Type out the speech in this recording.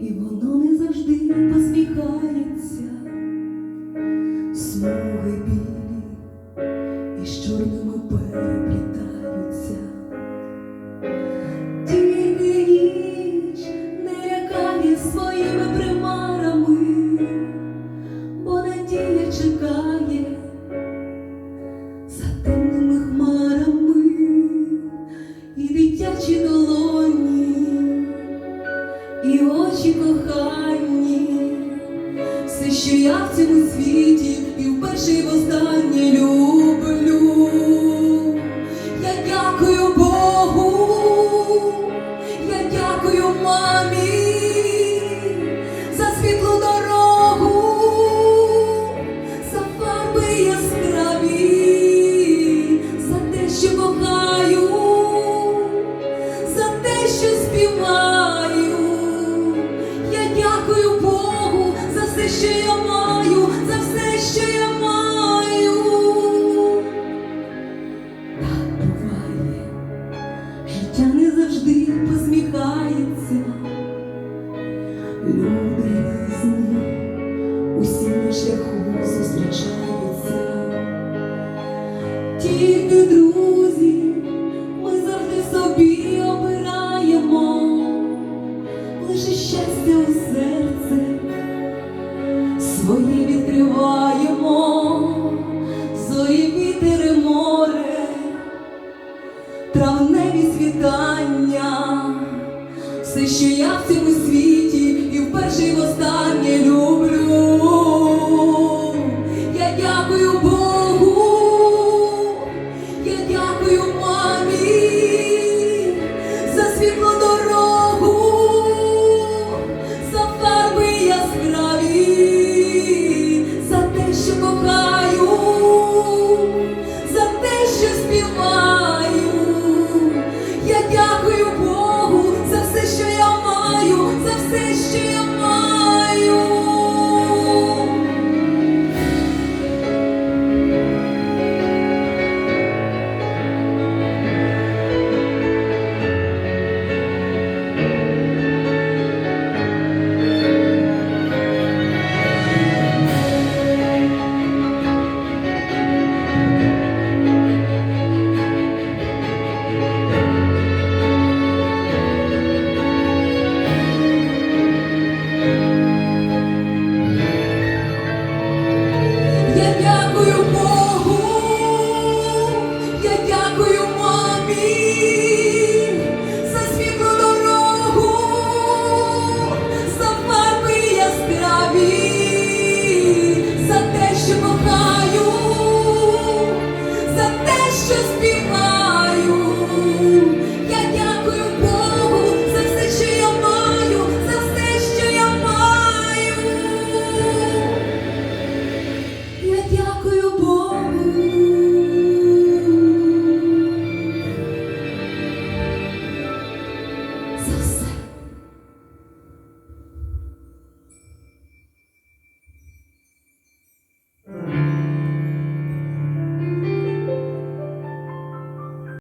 і воно не завжди посміхається, смуги білі із чорними переплітаються. Тільки ніч не лякає своїми примарами, і очі кохані, все, що я в цьому світі, і вперше і востаннє люблю. Я дякую Богу, я дякую мамі за світлу дорогу, за фарби яскраві, що я маю, за все, що я маю. Так буває, життя не завжди посміхається. Люди різні, усі на шляху зустрічаються. Тільки друзі, ми завжди собі обираємо, лише щастя у все, що я в цьому світі, і вперше і востаннє люблю.